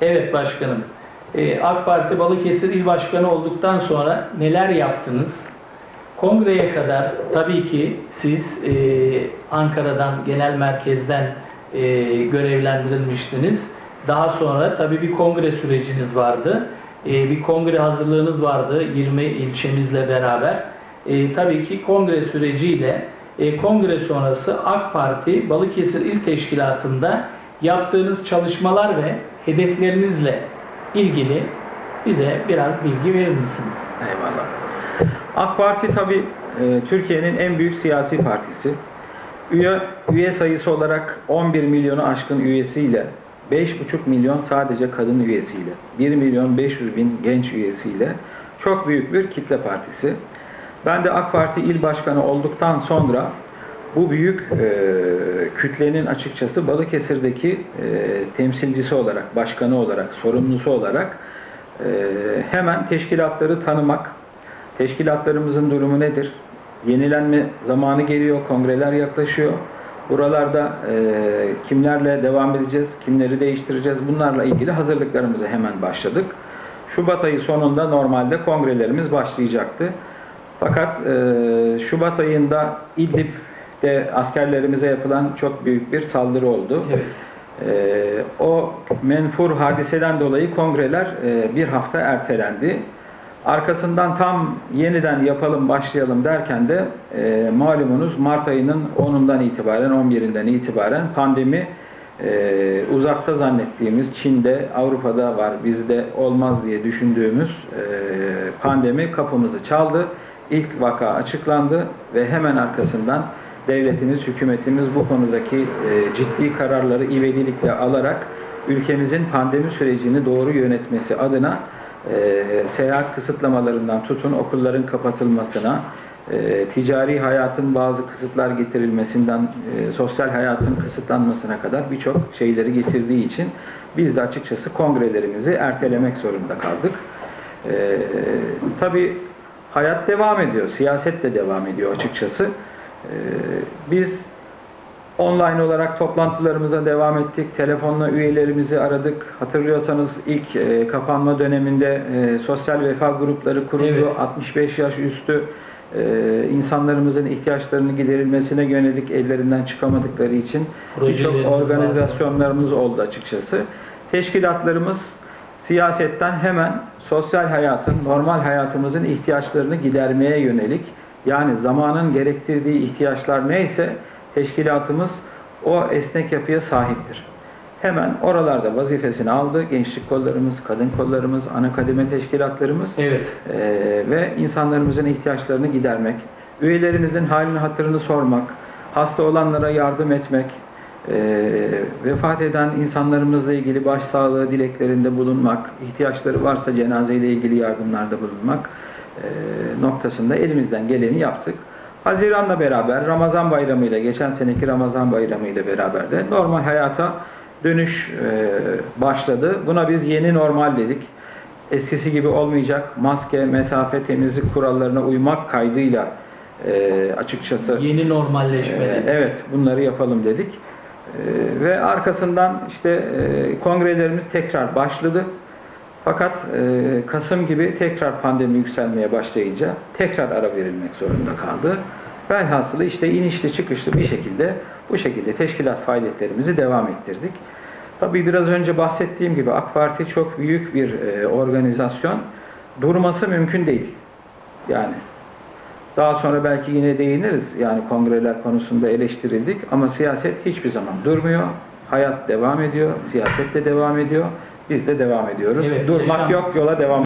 Evet başkanım. Ee, AK Parti Balıkesir İl Başkanı olduktan sonra neler yaptınız? Kongreye kadar tabii ki siz e, Ankara'dan, genel merkezden e, görevlendirilmiştiniz. Daha sonra tabii bir kongre süreciniz vardı. E, bir kongre hazırlığınız vardı 20 ilçemizle beraber. E, tabii ki kongre süreciyle e, kongre sonrası AK Parti Balıkesir İl Teşkilatı'nda yaptığınız çalışmalar ve hedeflerinizle ilgili bize biraz bilgi verir misiniz? Eyvallah. AK Parti tabii e, Türkiye'nin en büyük siyasi partisi. Üye, üye sayısı olarak 11 milyonu aşkın üyesiyle, 5,5 milyon sadece kadın üyesiyle, 1 milyon 500 bin genç üyesiyle çok büyük bir kitle partisi. Ben de AK Parti il başkanı olduktan sonra bu büyük e, kütlenin açıkçası Balıkesir'deki e, temsilcisi olarak, başkanı olarak, sorumlusu olarak e, hemen teşkilatları tanımak, teşkilatlarımızın durumu nedir? Yenilenme zamanı geliyor, kongreler yaklaşıyor. Buralarda e, kimlerle devam edeceğiz, kimleri değiştireceğiz bunlarla ilgili hazırlıklarımıza hemen başladık. Şubat ayı sonunda normalde kongrelerimiz başlayacaktı. Fakat e, Şubat ayında İdlib'de askerlerimize yapılan çok büyük bir saldırı oldu. Evet. Ee, o menfur hadiseden dolayı kongreler e, bir hafta ertelendi. Arkasından tam yeniden yapalım başlayalım derken de e, malumunuz Mart ayının 10'undan itibaren 11'inden itibaren pandemi e, uzakta zannettiğimiz Çin'de Avrupa'da var bizde olmaz diye düşündüğümüz e, pandemi kapımızı çaldı. İlk vaka açıklandı ve hemen arkasından devletimiz, hükümetimiz bu konudaki e, ciddi kararları ivedilikle alarak ülkemizin pandemi sürecini doğru yönetmesi adına e, seyahat kısıtlamalarından tutun okulların kapatılmasına, e, ticari hayatın bazı kısıtlar getirilmesinden sosyal hayatın kısıtlanmasına kadar birçok şeyleri getirdiği için biz de açıkçası kongrelerimizi ertelemek zorunda kaldık. Tabii hayat devam ediyor, siyaset de devam ediyor açıkçası. Ee, Biz online olarak toplantılarımıza devam ettik. Telefonla üyelerimizi aradık. Hatırlıyorsanız ilk e, kapanma döneminde e, sosyal vefa grupları kuruldu. Evet. 65 yaş üstü e, insanlarımızın ihtiyaçlarını giderilmesine yönelik ellerinden çıkamadıkları için birçok organizasyonlarımız oldu açıkçası. Teşkilatlarımız siyasetten hemen sosyal hayatın, normal hayatımızın ihtiyaçlarını gidermeye yönelik yani zamanın gerektirdiği ihtiyaçlar neyse teşkilatımız o esnek yapıya sahiptir. Hemen oralarda vazifesini aldı. Gençlik kollarımız, kadın kollarımız, ana kademe teşkilatlarımız Evet. Ee, ve insanlarımızın ihtiyaçlarını gidermek, üyelerimizin halini hatırını sormak, hasta olanlara yardım etmek, ee, vefat eden insanlarımızla ilgili başsağlığı dileklerinde bulunmak, ihtiyaçları varsa cenazeyle ilgili yardımlarda bulunmak noktasında elimizden geleni yaptık. Haziran'la beraber Ramazan Bayramı ile geçen seneki Ramazan Bayramı ile beraber de normal hayata dönüş e, başladı. Buna biz yeni normal dedik. Eskisi gibi olmayacak. Maske, mesafe, temizlik kurallarına uymak kaydıyla e, açıkçası Yeni normalleşme. evet, bunları yapalım dedik. Ve arkasından işte e, kongrelerimiz tekrar başladı. Fakat e, Kasım gibi tekrar pandemi yükselmeye başlayınca tekrar ara verilmek zorunda kaldı. Velhasılı işte inişli çıkışlı bir şekilde bu şekilde teşkilat faaliyetlerimizi devam ettirdik. Tabii biraz önce bahsettiğim gibi AK Parti çok büyük bir e, organizasyon. Durması mümkün değil. Yani daha sonra belki yine değiniriz. Yani kongreler konusunda eleştirildik ama siyaset hiçbir zaman durmuyor. Hayat devam ediyor, siyaset de devam ediyor. Biz de devam ediyoruz. Evet, Durmak yaşam- yok, yola devam